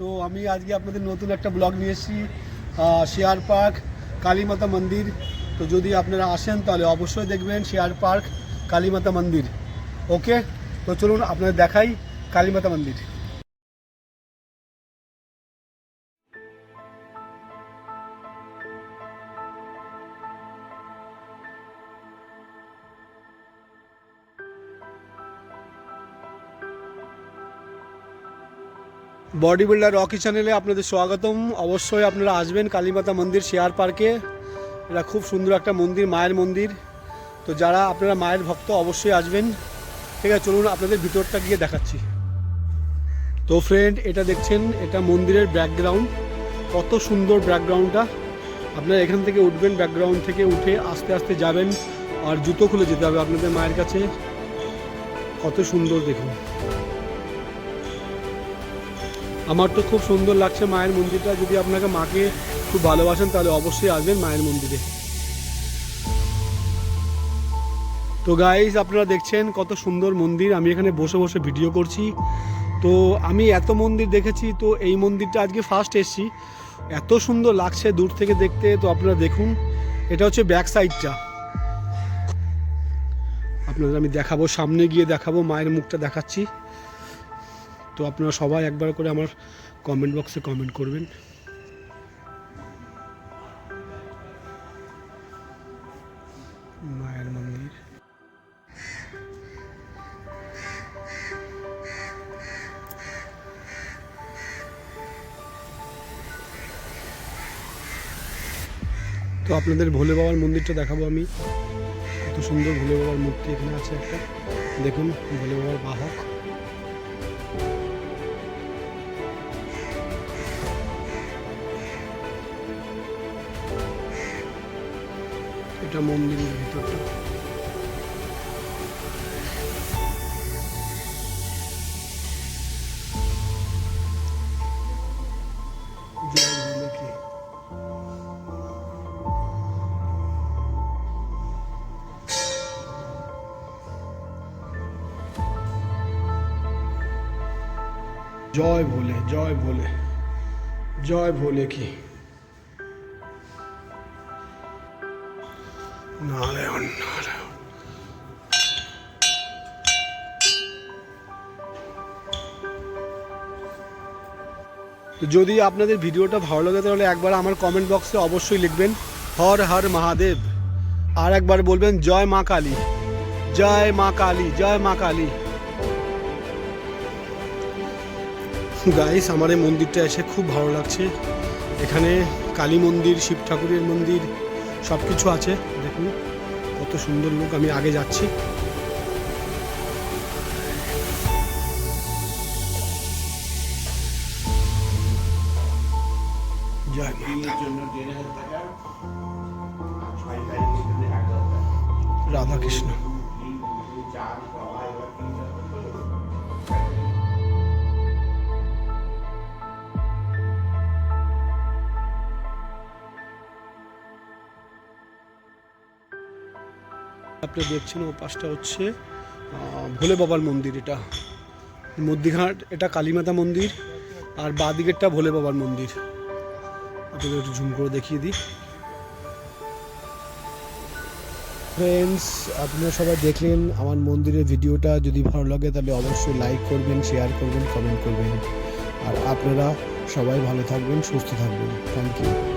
তো আমি আজকে আপনাদের নতুন একটা ব্লগ নিয়ে এসেছি শেয়ার পার্ক, কালীমাতা মন্দির। তো যদি আপনারা আসেন, তাহলে অবশ্যই দেখবেন শেয়ার পার্ক, কালীমাতা মন্দির। ওকে? তো চলুন আপনাদের দেখাই কালীমাতা মন্দির। বডি বিল্ডার রকি চ্যানেলে আপনাদের স্বাগতম। অবশ্যই আপনারা আসবেন কালীমাতা মন্দির শেয়ার পার্কে। এটা খুব সুন্দর একটা মন্দির, মায়ের মন্দির। তো যারা আপনারা মায়ের ভক্ত, অবশ্যই আসবেন। ঠিক আছে, চলুন আপনাদের ভিতরটা গিয়ে দেখাচ্ছি। তো ফ্রেন্ড এটা দেখছেন, এটা মন্দিরের ব্যাকগ্রাউন্ড কত সুন্দর ব্যাকগ্রাউন্ডটা আপনারা এখান থেকে উঠবেন ব্যাকগ্রাউন্ড থেকে উঠে আস্তে আস্তে যাবেন আর জুতো খুলে যেতে হবে আপনাদের মায়ের কাছে। কত সুন্দর দেখুন। আমার তো খুব সুন্দর লাগছে মায়ের মন্দিরটা। যদি আপনাকে মাকে খুব ভালোবাসেন, তাহলে অবশ্যই আসবেন মায়ের মন্দিরে। তো গাইজ আপনারা দেখছেন কত সুন্দর মন্দির। আমি এখানে বসে বসে ভিডিও করছি। তো আমি এত মন্দির দেখেছি, তো এই মন্দিরটা আজকে ফার্স্ট এসেছি। এত সুন্দর লাগছে দূর থেকে দেখতে, তো আপনারা দেখুন। এটা হচ্ছে ব্যাক সাইডটা আপনাদের আমি দেখাবো, সামনে গিয়ে দেখাবো, মায়ের মুখটা দেখাচ্ছি। তো আপনারা সবাই একবার করে আমার কমেন্ট বক্সে কমেন্ট করবেন। মায়ের মন্দির। তো আপনাদের ভোলে বাবার মন্দিরটা দেখাবো আমি। কত সুন্দর ভোলে বাবার মূর্তি এখানে আছে একটা। দেখুন, ভোলে বাবার বাহক। এটা মন্দিরের ভিতরটা। জয় ভোলে জয় ভোলে জয় ভোলে কি? যদি আপনাদের ভিডিওটা ভালো লাগে, তাহলে একবার আমার কমেন্ট বক্সে অবশ্যই লিখবেন, হর হর মহাদেব। আর একবার বলবেন, জয় মা কালী। জয় মা কালী, জয় মা কালী। গাইস আমার এই মন্দিরটা এসে খুব ভালো লাগছে। এখানে কালী মন্দির, শিব ঠাকুরের মন্দির সব কিছু আছে দেখুন কত সুন্দর লোক আমি আগে যাচ্ছি। জয় মা রাধা কৃষ্ণ আপনি দেখছেন ও পাশটা হচ্ছে ভোলে বাবার মন্দির এটা। মধ্যিঘাট এটা কালীমাতা মন্দির, আর বা দিকেরটা ভোলে বাবার মন্দির। আপনাদের একটু ঝুম করে দেখিয়ে দিই। ফ্রেন্ডস আপনারা সবাই দেখলেন আমার মন্দিরের ভিডিওটা। যদি ভালো লাগে তাহলে অবশ্যই লাইক করবেন শেয়ার করবেন কমেন্ট করবেন। আর আপনারা সবাই ভালো থাকবেন, সুস্থ থাকবেন। Thank you